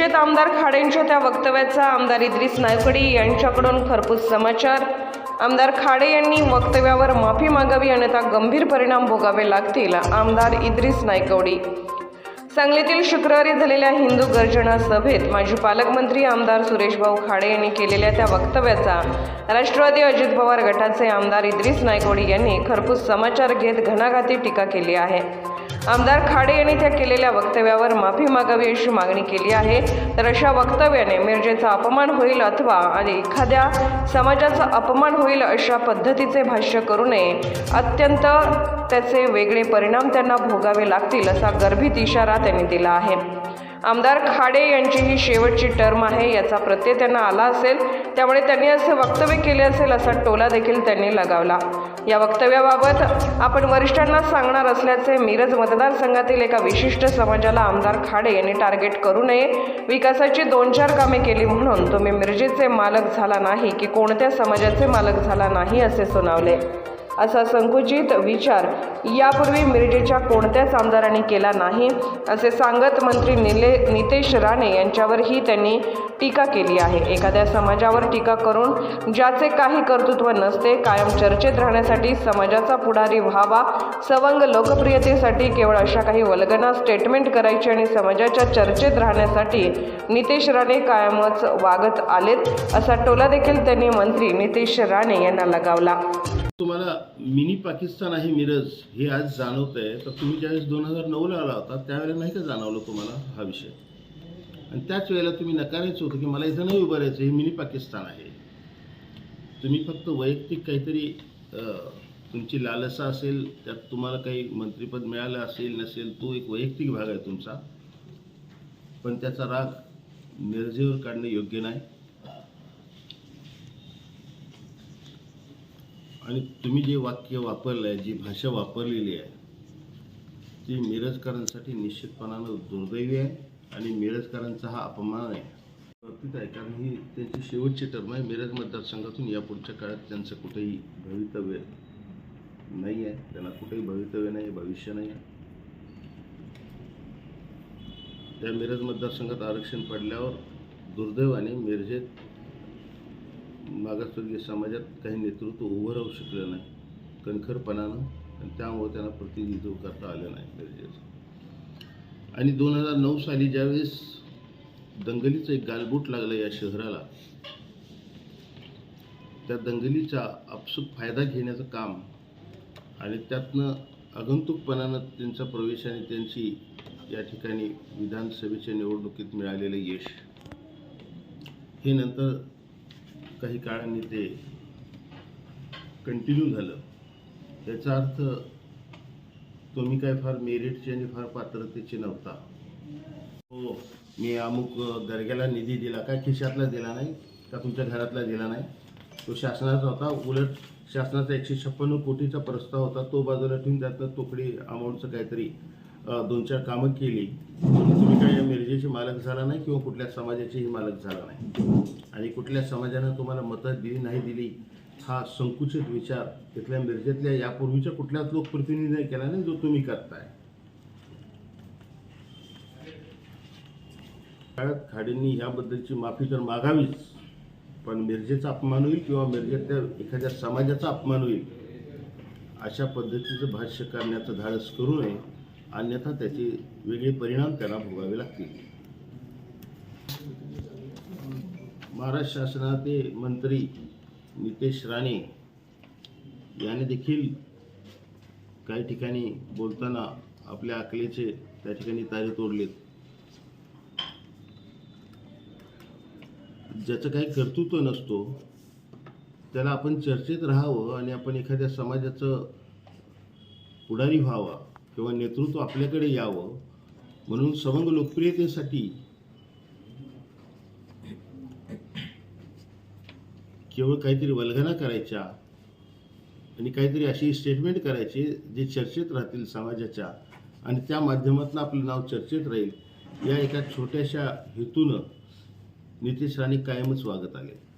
मिरजेत आमदार खाडेंच्या त्या वक्तव्याचा आमदार इद्रिस नायकडी यांच्याकडून खरपूस समाचार. आमदार खाडे यांनी वक्तव्यावर माफी मागावी अन्यथा गंभीर परिणाम भोगावे लागतील आमदार इद्रिस नायकवडी. सांगलीतील शुक्रवारी झालेल्या हिंदू गर्जना सभेत माजी पालकमंत्री आमदार सुरेशभाऊ खाडे यांनी केलेल्या त्या वक्तव्याचा राष्ट्रवादी अजित पवार गटाचे आमदार इद्रिस नायकवडी यांनी खरपूस समाचार घेत घणाघाती टीका केली आहे. आमदार खाडे यांनी त्या केलेल्या वक्तव्यावर माफी मागावी अशी मागणी केली आहे. तर अशा वक्तव्याने मिरजेचा अपमान होईल अथवा आणि एखाद्या समाजाचा अपमान होईल अशा पद्धतीचे भाष्य करू नये. अत्यंत त्याचे वेगळे परिणाम त्यांना भोगावे लागतील असा गर्भित इशारा त्यांनी दिला आहे. आमदार खाडे यांची ही शेवटची टर्म आहे याचा प्रत्यय त्यांना आला असेल त्यामुळे त्यांनी असे वक्तव्य केले असेल असा टोला देखील त्यांनी लगावला. या वक्तव्याबाबत आपण वरिष्ठांना सांगणार असल्याचे मिरज मतदारसंघातील एका विशिष्ट समाजाला आमदार खाडे यांनी टार्गेट करू नये विकासाची दोन चार कामे केली म्हणून तुम्ही मिरजेचे मालक झाला नाही की कोणत्या समाजाचे मालक झाला नाही असे सुनावले. असा संकुचित विचार यापूर्वी मिरजेच्या कोणत्याच आमदारांनी केला नाही असे सांगत मंत्री निले नितेश राणे यांच्यावरही त्यांनी टीका केली आहे. एखाद्या समाजावर टीका करून ज्याचे काही कर्तृत्व नसते कायम चर्चेत राहण्यासाठी समाजाचा पुढारी व्हावा सवंग लोकप्रियतेसाठी केवळ अशा काही वल्गना स्टेटमेंट करायची आणि समाजाच्या चर्चेत राहण्यासाठी नितेश राणे कायमच वागत आलेत असा टोला देखील त्यांनी मंत्री नितेश राणे यांना लगावला. तुम्हाला मिनी पाकिस्तान आहे मिरज हे आज जाणवत आहे तर तुम्ही ज्यावेळेस दोन हजार नऊला आला होता त्यावेळेला नाही का जाणवलं तुम्हाला हा विषय? आणि त्याच वेळेला तुम्ही नकारायचं होतं की मला इथं नाही उभं राहायचं हे मिनी पाकिस्तान आहे. तुम्ही फक्त वैयक्तिक काहीतरी तुमची लालसा असेल त्यात तुम्हाला काही मंत्रिपद मिळालं असेल नसेल तो एक वैयक्तिक भाग आहे तुमचा. पण त्याचा राग मिरजेवर काढणे योग्य नाही. आणि तुम्ही जे वाक्य वापरलं आहे जी भाषा वापरलेली आहे ती मिरजकरांसाठी निश्चितपणानं दुर्दैवी आहे आणि मिरजकरांचा हा अपमान आहे. बाबतीत आहे कारण ही त्यांची शेवटची टर्म आहे. मिरज मतदारसंघातून या पुढच्या काळात त्यांचं कुठेही भवितव्य नाही आहे. त्यांना कुठेही भवितव्य नाही भविष्य नाही आहे. त्या मिरज मतदारसंघात आरक्षण पडल्यावर दुर्दैवाने मिरजेत मागासवर्गीय समाजात काही नेतृत्व उभं राहू शकलं नाही कणखरपणानं आणि त्यामुळे त्यांना प्रतिनिधित्व करता आलं नाही गरजेचं आणि दोन हजार नऊ साली ज्यावेळेस दंगलीचं एक गालबोट लागलं या शहराला त्या दंगलीचा आपसूक फायदा घेण्याचं काम आणि त्यातनं आगंतुकपणानं त्यांचा प्रवेश आणि त्यांची या ठिकाणी विधानसभेच्या निवडणुकीत मिळालेलं यश हे नंतर काही काळाने ते कंटिन्यू झालं. याचा अर्थ तुम्ही काय फार मेरिटचे आणि फार पात्रतेचे नव्हता. हो मी अमुक दर्ग्याला निधी दिला काय खिशातला दिला नाही का तुमच्या घरातला दिला नाही? तो शासनाचा होता उलट शासनाचा एकशे छप्पन्न कोटीचा प्रस्ताव होता तो बाजूला ठेवून त्यातनं तोकडी अमाऊंटचं काहीतरी दोन चार कामं केली. म्हणजे तुम्ही काय या मिरजेचे मालक झाला नाही किंवा कुठल्या समाजाचेही मालक झाला नाही? आणि कुठल्या समाजानं तुम्हाला मतं दिली नाही दिली हा संकुचित विचार तिथल्या मिरजेतल्या यापूर्वीच्या कुठल्याच लोकप्रतिनिधीने केला नाही जो तुम्ही करताय? काळात खाडेंनी ह्याबद्दलची माफी तर मागावीच पण मिरजेचा अपमान होईल किंवा मिरजेतल्या एखाद्या समाजाचा अपमान होईल अशा पद्धतीचं भाष्य करण्याचं धाडस करू नये. अन्यथा त्याचे वेगळे परिणाम त्यांना भोगावे लागतील. महाराष्ट्र शासनाचे मंत्री नितेश राणे याने देखील काही ठिकाणी बोलताना आपल्या अकलेचे त्या ठिकाणी तारे तोडलेत. ज्याचं काही कर्तृत्व नसतो त्याला आपण चर्चेत राहावं आणि आपण एखाद्या समाजाचं पुढारी व्हावा. किंवा नेतृत्व आपल्याकडे यावं म्हणून संघ लोकप्रियतेसाठी केवळ काहीतरी वल्गना करायच्या आणि काहीतरी अशी स्टेटमेंट करायची जे चर्चेत राहतील समाजाच्या आणि त्या माध्यमातून आपलं नाव चर्चेत राहील या एका छोट्याशा हेतूनं नितेश राणे कायमच वागत आले.